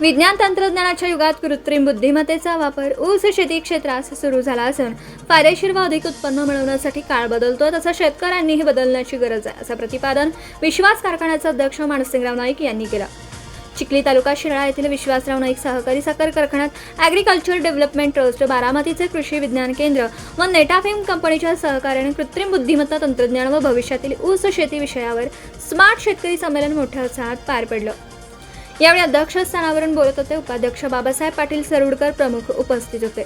विज्ञान तंत्रज्ञानाच्या युगात कृत्रिम बुद्धिमत्तेचा वापर ऊस शेती क्षेत्रास सुरू झाला असून फायदेशीर व अधिक उत्पन्न मिळवण्यासाठी काळ बदलतो तसं शेतकऱ्यांनीही बदलण्याची गरज आहे असं प्रतिपादन विश्वास कारखान्याचे अध्यक्ष मानसिंगराव नाईक यांनी केलं. चिखली तालुका शिराळा येथील विश्वासराव नाईक सहकारी साखर कारखान्यात ॲग्रिकल्चर डेव्हलपमेंट ट्रस्ट बारामतीचे कृषी विज्ञान केंद्र व नेटाफिम कंपनीच्या सहकार्याने कृत्रिम बुद्धिमत्ता तंत्रज्ञान व भविष्यातील ऊस शेती विषयावर स्मार्ट शेतकरी संमेलन मोठ्या उत्साहात पार पडलं. यावेळी अध्यक्ष स्थानावरून बोलत होते. उपाध्यक्ष बाबासाहेब पाटील सरुडकर प्रमुख उपस्थित होते.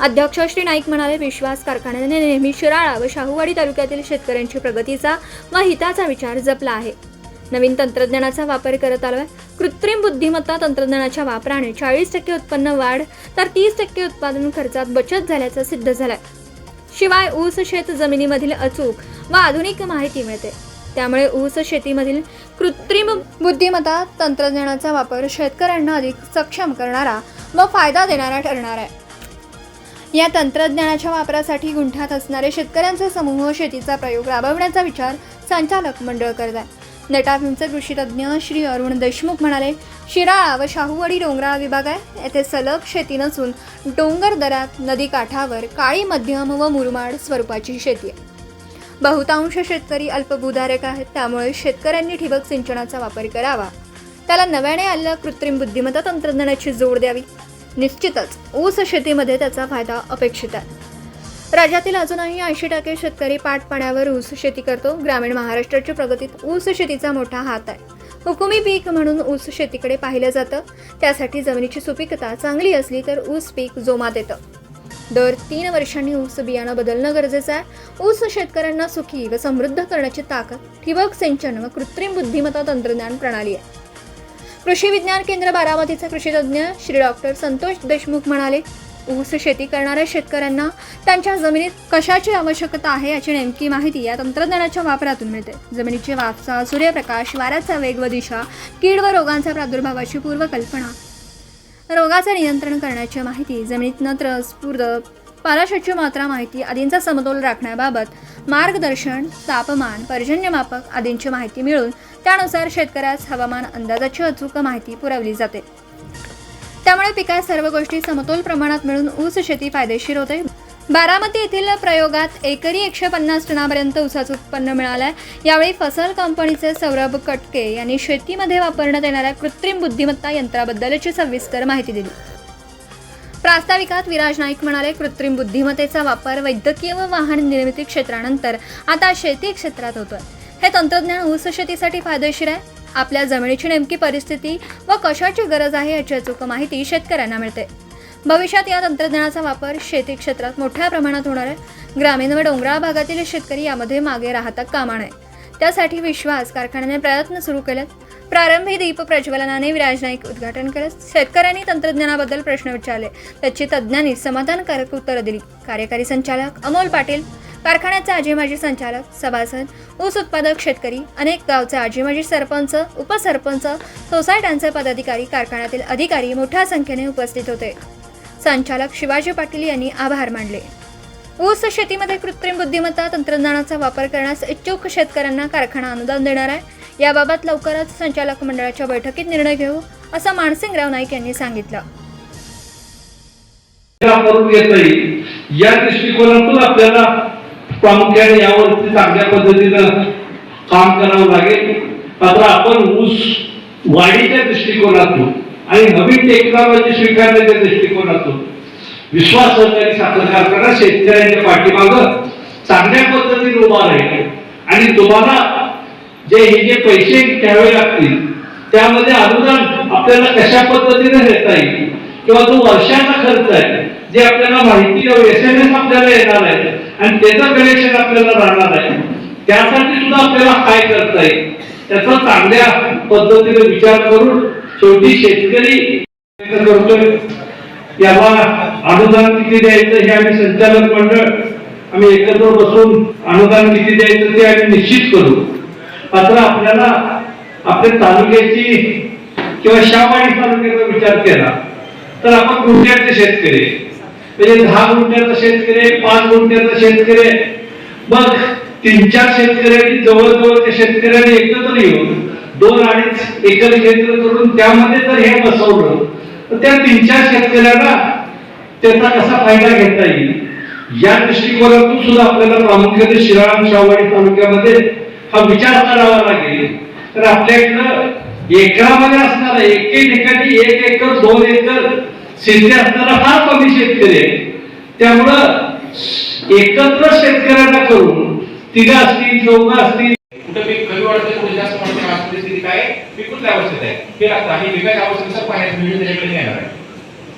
अध्यक्ष श्री नाईक म्हणाले विश्वास कारखान्याने नेहमी शिराळा व शाहूवाडी तालुक्यातील शेतकऱ्यांची प्रगतीचा व हिताचा विचार जपला आहे. नवीन तंत्रज्ञानाचा वापर करत आलोय. कृत्रिम बुद्धिमत्ता तंत्रज्ञानाच्या वापराने चाळीस टक्के उत्पन्न वाढ तर तीस टक्के उत्पादन खर्चात बचत झाल्याचं सिद्ध झालंय. शिवाय ऊस शेत जमिनीमधील अचूक व आधुनिक माहिती मिळते. त्यामुळे ऊस शेतीमधील कृत्रिम बुद्धिमत्ता तंत्रज्ञानाचा वापर शेतकऱ्यांना अधिक सक्षम करणारा व फायदा देणारा ठरणार आहे. या तंत्रज्ञानाच्या वापरासाठी गुंठात असणारे शेतकऱ्यांचा समूह शेतीचा प्रयोग राबवण्याचा विचार संचालक मंडळ करत आहे. नेटाफिमचे कृषीतज्ञ श्री अरुण देशमुख म्हणाले शिराळा व शाहूवाडी डोंगराळ विभाग आहे. येथे सलग शेती नसून डोंगर दरात नदी काठावर काळी मध्यम व मुरमाड स्वरूपाची शेती आहे. बहुतांश शेतकरी अल्पभूधारक आहेत त्यामुळे शेतकऱ्यांनी ठिबक सिंचनाचा वापर करावा. त्याला नव्याने आलेल्या कृत्रिम बुद्धिमत्ता तंत्रज्ञानाची जोड द्यावी. निश्चितच ऊस शेतीमध्ये त्याचा फायदा अपेक्षित आहे. राज्यातील अजूनही ऐंशी टक्के शेतकरी पाटपाण्यावर ऊस शेती करतो. ग्रामीण महाराष्ट्राच्या प्रगतीत ऊस शेतीचा मोठा हात आहे. हुकुमी पीक म्हणून ऊस शेतीकडे पाहिलं जातं. त्यासाठी जमिनीची सुपीकता चांगली असली तर ऊस पीक जोमात येतं. दर तीन वर्षांनी ऊस बियाणं बदलणं गरजेचं आहे. ऊस शेतकऱ्यांना सुखी व समृद्ध करण्याची ताकद ठिबक सिंचन व कृत्रिम बुद्धिमत्ता तंत्रज्ञान प्रणाली आहे. कृषी विज्ञान केंद्र बारामतीचे कृषी तज्ज्ञ श्री डॉक्टर संतोष देशमुख म्हणाले ऊस शेती करणाऱ्या शेतकऱ्यांना त्यांच्या जमिनीत कशाची आवश्यकता आहे याची नेमकी माहिती या तंत्रज्ञानाच्या वापरातून मिळते. जमिनीची वापसा सूर्यप्रकाश वाऱ्याचा वेग व दिशा कीड व रोगांच्या प्रादुर्भावाची पूर्वकल्पना रोगाचे नियंत्रण करण्याची माहिती जमिनीत नत्र स्फूर्द पालाशाची मात्रा माहिती आदींचा समतोल राखण्याबाबत मार्गदर्शन तापमान पर्जन्यमापक आदींची माहिती मिळून त्यानुसार शेतकऱ्यास हवामान अंदाजाची अचूक माहिती पुरवली जाते. त्यामुळे पिकात सर्व गोष्टी समतोल प्रमाणात मिळून ऊस शेती फायदेशीर होते. बारामती येथील प्रयोगात एकरी एकशे पन्नास टनापर्यंत ऊसाचं उत्पन्न मिळालं आहे यावेळी फसल कंपनीचे सौरभ कटके यांनी शेतीमध्ये वापरण्यात येणाऱ्या कृत्रिम बुद्धिमत्ता यंत्राबद्दलची सविस्तर माहिती दिली. प्रास्ताविकात विराज नाईक म्हणाले कृत्रिम बुद्धिमत्तेचा वापर वैद्यकीय व वाहन निर्मिती क्षेत्रानंतर आता शेती क्षेत्रात होतोय. हे तंत्रज्ञान ऊस शेतीसाठी फायदेशीर आहे. आपल्या जमिनीची नेमकी परिस्थिती व कशाची गरज आहे याची अचूक माहिती शेतकऱ्यांना मिळते. भविष्यात या तंत्रज्ञानाचा वापर शेती क्षेत्रात मोठ्या प्रमाणात होणार आहे. ग्रामीण व डोंगराळ भागातील शेतकरी यामध्ये मागे राहता कामा नये. त्यासाठी विश्वास कारखान्याने प्रयत्न सुरू केलेत. प्रारंभी दीप प्रज्वलनाने विराज नाईक उद्घाटन केलं. शेतकऱ्यांनी तंत्रज्ञानाबद्दल प्रश्न विचारले. त्याची तज्ज्ञांनी समाधानकारक उत्तरं दिली. कार्यकारी संचालक अमोल पाटील कारखान्याचे आजी माजी संचालक सभासद ऊस उत्पादक शेतकरी अनेक गावचे आजी माजी सरपंच उपसरपंच सोसायट्यांचे पदाधिकारी कारखान्यातील अधिकारी मोठ्या संख्येने उपस्थित होते. संचालक शिवाजी पाटील यांनी आभार मानले. ऊस शेतीमध्ये कृत्रिम बुद्धिमत्ता तंत्रज्ञानाचा वापर करण्यास इच्छुक शेतकऱ्यांना कारखाना अनुदान देणार आहे. याबाबत लवकरच संचालक मंडळाच्या बैठकीत निर्णय घेऊ असं मानसिंगराव नाईक यांनी सांगितलं. या दृष्टिकोनातून आपल्याला प्रामुख्याने यावरती चांगल्या पद्धतीनं काम करावं लागेल. मात्र आपण ऊस वाढीच्या दृष्टिकोनातून आणि नवीन टेक्नॉलॉजी स्वीकारण्याच्या दृष्टिकोनातून. विश्वास सहकारी साखर कारखाना शेतकऱ्यांच्या पाठीमागं चांगल्या पद्धतीने उभा राहील आणि तुम्हाला जे हे जे पैसे घ्यावे लागतील त्यामध्ये अनुदान आपल्याला कशा पद्धतीने देता येईल? किंवा तो वर्षाचा खर्च आहे जे आपल्याला माहिती एस एम एस आपल्याला येणार आहे आणि त्याचं कनेक्शन आपल्याला राहणार आहे त्यासाठी सुद्धा आपल्याला काय करता येईल? त्याचा चांगल्या पद्धतीने विचार करून शेवटी शेतकरी करतोय. याला अनुदान किती द्यायचं हे आम्ही संचालक मंडळ आम्ही एकत्र बसून अनुदान किती द्यायचं ते आम्ही निश्चित करू. मात्र आपल्याला आपल्या तालुक्याची किंवा शाहवाडी तालुक्याचा विचार केला तर आपण गुंठ्याचे शेतकरी? म्हणजे दहा गुंठ्याचा शेतकरी पाच गुंठ्याचा शेतकरी. मग तीन चार शेतकऱ्यांनी जवळजवळच्या शेतकऱ्यांनी एकत्र येऊन दोन अडीच एकर क्षेत्र करून त्यामध्ये जर हे बसवलं. तर त्या तीन चार शेतकऱ्यांना त्याचा कसा फायदा घेता येईल? या दृष्टिकोनातून सुद्धा आपल्याला प्रामुख्याने शिराळा शाहवाडी तालुक्यामध्ये हा विचार करावा लागेल. तर आपल्या इकडं एकरामध्ये असणारा एके ठिकाणी एक एकर दोन एकर शेती असणारा फार कमी शेतकरी आहे. त्यामुळं एकत्र शेतकऱ्यांना करून तिघं असतील चौघं असतील कुठं पीक कमी वाढतंय कुठे जास्त वाढतंय आज परिस्थिती काय? आहे? कुठल्या अवस्थेत आहे? हे लागतं आणि वेगळ्या अवस्थेनुसार पाण्याचं नियोजन त्याच्याकडे येणार आहे.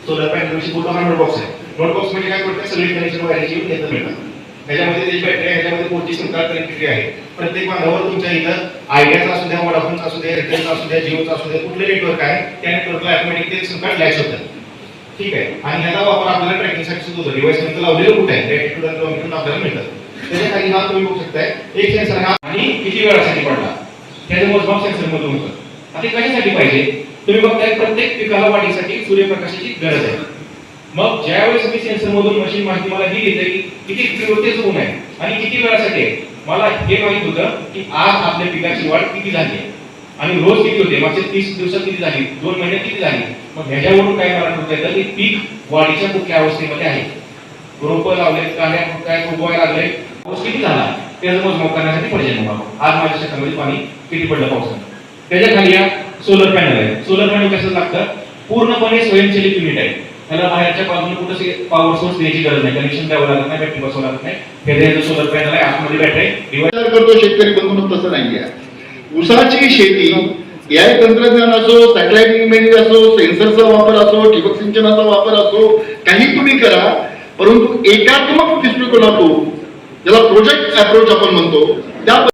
सोलर पॅनल विषयी बोलतो हा नोट बॉक्स आहे. नोट बॉक्स म्हणजे काय करते सगळी कनेक्शन वायरची येतं मिळतात. त्याच्यामध्ये त्याची बॅटरी आहे त्याच्यामध्ये कोणती सिम कनेक्टिव्हिटी आहे? प्रत्येक मानवावर तुमच्या इथं आयडियाचा असू द्या वडाफोनचा असू द्या एअरटेलचा असू द्या जिओचा असू द्या कुठलं नेटवर्क आहे त्या नेटवर्कला ऑटोमॅटिक ते सिम लॅच होतं ठीक आहे? आणि ह्याचा वापर आपल्याला ट्रॅकिंगसाठी सुद्धा होतो. डिव्हाइस नंतर लावलेलं कुठे आहे? रेटिट्यूड आणि लॉंगिट्यूड आपल्याला मिळतात त्याच्याखाली नाव तुम्ही बघू शकताय. एक सेन्सर हा आणि किती वेळासाठी पडला? त्याचं मोजमाप सेन्सर मधून होतं. आता कशासाठी पाहिजे? तुम्ही बघताय प्रत्येक पिकाला वाढीसाठी सूर्यप्रकाशाची गरज आहे. मग ज्यावेळेस मी सेन्सर मधून मशीन माहिती मला दिली तर किती तीव्रतेच ऊन आहे. आणि किती वेळासाठी आहे? मला हे माहीत होतं की आज आपल्या पिकाची वाढ किती झाली आहे. आणि रोज किती होते? मागच्या तीस दिवसात किती झाली? दोन महिन्यात किती झाली? मग ह्याच्यावरून काय मला ठरवता येतं की पीक वाढीच्या कुठल्या अवस्थेमध्ये आहे? रोपं लावले काय काय उगवायला लागले. पाऊस किती झाला? त्याचं मोजमाप करण्यासाठी पडले मग आज माझ्या शेतामध्ये पाणी किती पडलं पावसानं? त्याच्याखाली या सोलर पॅनल आहे सोलर पॅनल कसं लागतं? पूर्णपणे स्वयंचलित युनिट आहे त्याला बाहेरच्या बाजूने कुठं पॉवर सोर्स द्यायची गरज नाही. कनेक्शन द्यावं लागत नाही बॅटरी बसवं लागत नाही. हे सोलर पॅनल आहे. आतमध्ये बॅटरी करतो शेतकरी बंधून तसं नाही उसाची शेती या तंत्रज्ञान असो सॅटेलाइट इमेजिंग असो सेन्सरचा वापर असो ठिबक सिंचनाचा वापर असो काही तुम्ही करा. परंतु एकात्मक दृष्टिकोनातून ज्याला प्रोजेक्ट अप्रोच आपण म्हणतो त्या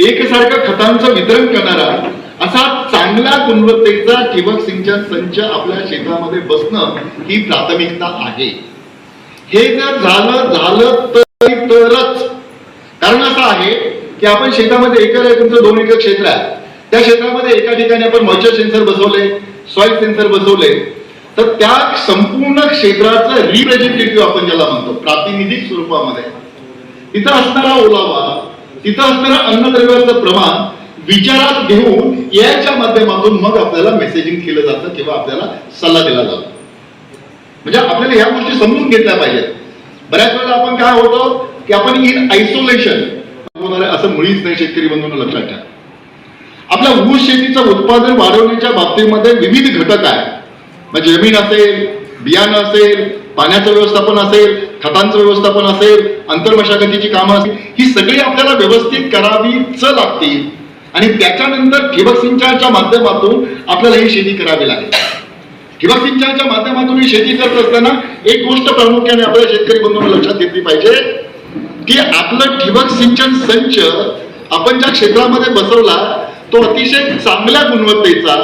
एकसारखं खतांचं वितरण करणारा असा चांगल्या गुणवत्तेचा ठिबक सिंचन संच आपल्या शेतामध्ये बसणं ही प्राथमिकता आहे. हे जर झालं झालं तरी तरच. कारण असं आहे की आपण शेतामध्ये एकर आहे तुमचं दोन एकर क्षेत्र आहे. त्या क्षेत्रामध्ये एका ठिकाणी आपण मॉइश्चर सेन्सर बसवले सॉइल सेन्सर बसवले तर त्या संपूर्ण क्षेत्राचं रिप्रेझेंटेटिव्ह आपण ज्याला म्हणतो प्रातिनिधिक स्वरूपामध्ये. तिथं असणारा ओलावा तिथं असणारा अन्नद्रव्याचं प्रमाण विचारात घेऊन याच्या माध्यमातून मग आपल्याला मेसेजिंग केलं जातं किंवा आपल्याला सल्ला दिला जातो. म्हणजे आपल्याला ह्या गोष्टी समजून घेतल्या पाहिजेत. बऱ्याच वेळेला आपण काय होतो की आपण इन आयसोलेशन असं मुळीच नाही शेतकरी बंधूंना लक्षात ठेवा. आपल्या ऊस शेतीचं उत्पादन वाढवण्याच्या बाबतीमध्ये विविध घटक आहे मग जमीन असेल बियाणं असेल पाण्याचं व्यवस्थापन असेल खतांचं व्यवस्थापन असेल अंतर्मशागतीची कामं असतील ही सगळी आपल्याला व्यवस्थित करावीच लागतील. आणि त्याच्यानंतर ठिबक सिंचनाच्या माध्यमातून आपल्याला ही शेती करावी लागेल. ठिबक सिंचनाच्या माध्यमातून ही शेती करत असताना एक गोष्ट प्रामुख्याने आपल्या शेतकरी बंधूंना लक्षात घेतली पाहिजे की आपलं ठिबक सिंचन संच आपण ज्या क्षेत्रामध्ये बसवला तो अतिशय चांगल्या गुणवत्तेचा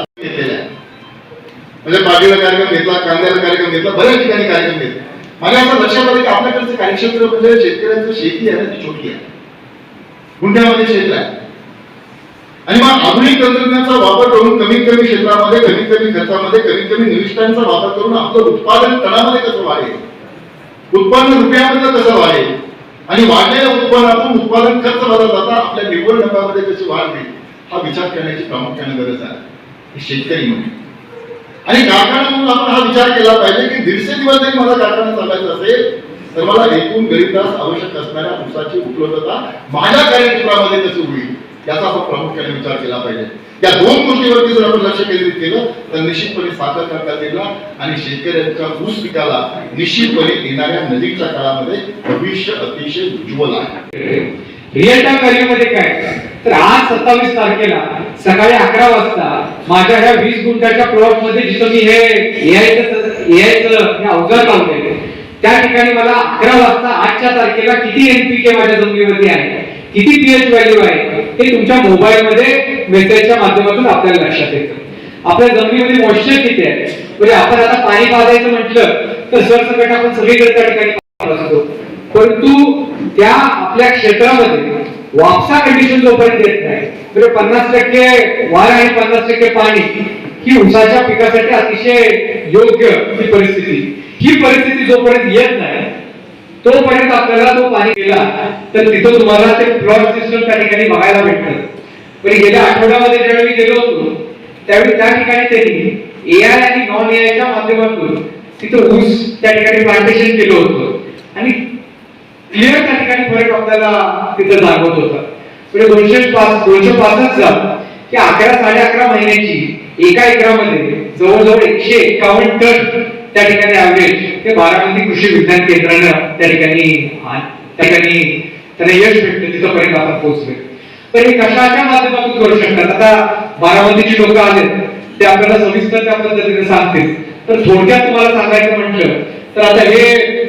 म्हणजे बागेला कार्यक्रम घेतला कांद्याला कार्यक्रम घेतला बऱ्याच ठिकाणी कार्यक्रम घेतला. मला असं लक्षात आलं की आपल्याकडचं कार्यक्षेत्र म्हणजे शेतकऱ्यांचं शेती आहे ना ती छोटी आहे. गुंड्यामध्ये क्षेत्र आहे. आणि मग आधुनिक तंत्रज्ञानाचा वापर करून कमीत कमी क्षेत्रामध्ये कमीत कमी खर्चामध्ये कमीत कमी निविष्ठांचा वापर करून आपलं उत्पादन तणामध्ये कसं वाढेल? उत्पन्न रुपयामध्ये कसं वाढेल? आणि वाढलेल्या उत्पन्नातून उत्पादन खर्च वाढत जाता आपल्या निव्वळ नफ्यामध्ये कशी वाढ होईल? हा विचार करण्याची प्रामुख्याने गरज आहे. शेतकरी म्हणून. आणि कारखाना म्हणून आपण हा विचार केला पाहिजे की दीडशे दिवस जरी मला कारखाना चालायचं असेल तर मला एकूण गरीब तास आवश्यक असणाऱ्या ऊसाची उपलब्धता माझ्या कार्यक्षेत्रामध्ये कशी होईल याचा आपण प्रामुख्याने विचार केला पाहिजे. या दोन गोष्टीवरती जर आपण लक्ष केंद्रित केलं तर निश्चितपणे साखर कारखान्याला आणि शेतकऱ्यांच्या ऊस पिकाला निश्चितपणे येणाऱ्या नजीकच्या काळामध्ये भविष्य अतिशय उज्ज्वल आहे. रिअल टाइम कार्यामध्ये काय तर आज सत्तावीस तारखेला सकाळी अकरा वाजता माझ्या ह्या वीस गुंठ्याच्या प्लॉटमध्ये जिथं मी हे एआयचं एआयचं अवजार लावले त्या ठिकाणी मला अकरा वाजता आजच्या तारखेला किती एनपीके माझ्या जमिनीवरती आहे किती पीएच व्हॅल्यू आहे हे तुमच्या मोबाईल मध्ये मेसेजच्या माध्यमातून आपल्याला लक्षात येतं. आपल्या जमिनीमध्ये मॉइश्चर किती आहे? म्हणजे आपण आता पाणी पाजायचं म्हटलं तर सरसकट आपण सगळीकडे त्या ठिकाणी असतो. परंतु त्या आपल्या क्षेत्रामध्ये वापसा कंडिशन जोपर्यंत येत नाही. म्हणजे पन्नास टक्के वार आणि पन्नास टक्के पाणी ही उसाच्या पिकासाठी अतिशय योग्य ही परिस्थिती. ही परिस्थिती जोपर्यंत येत नाही तोपर्यंत आपल्याला तो पाणी गेला तर तिथं तुम्हाला ते प्लॉट सिस्टम त्या ठिकाणी बघायला भेटतं. पण गेल्या आठवड्यामध्ये ज्यावेळी मी गेलो होतो त्यावेळी त्या ठिकाणी त्यांनी आय आणि नॉन एआयच्या माध्यमातून तिथं ऊस त्या ठिकाणी प्लांटेशन केलं होतं. आणि क्लिअर त्या ठिकाणी फरक आपल्याला तिथं दाखवत होता. म्हणजे दोनशे पाच दोनशे पासष्ट की अकरा साडे अकरा महिन्याची एका एकरामध्ये जवळजवळ एकशे एकावन्न टन त्या ठिकाणी ऍव्हरेज ते बारामती कृषी विज्ञान केंद्रानं त्या ठिकाणी त्या ठिकाणी त्यांना यश भेटलं तिथंपर्यंत आपण पोहोचले. तर हे कशाच्या माध्यमातून करू शकतात? आता बारामतीची लोक आलेत. ते आपल्याला सविस्तर त्या पद्धतीने सांगतील. तर थोडक्यात तुम्हाला सांगायचं म्हटलं तर आता हे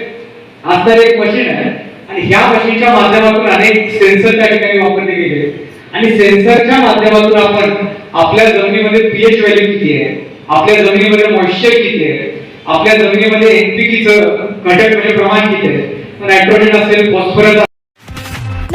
आता एक मशीन आहे. आणि ह्या मशीनच्या माध्यमातून अनेक सेन्सर त्या ठिकाणी वापरले गेले. आणि सेन्सरच्या माध्यमातून आपण आपल्या जमिनीमध्ये पीएच व्हॅल्यू किती आहे? आपल्या जमिनीमध्ये मॉइश्चर किती आहे? आपल्या जमिनीमध्ये एनपीकीचं घटक म्हणजे प्रमाण किती आहे? नायट्रोजन असेल फॉस्फरस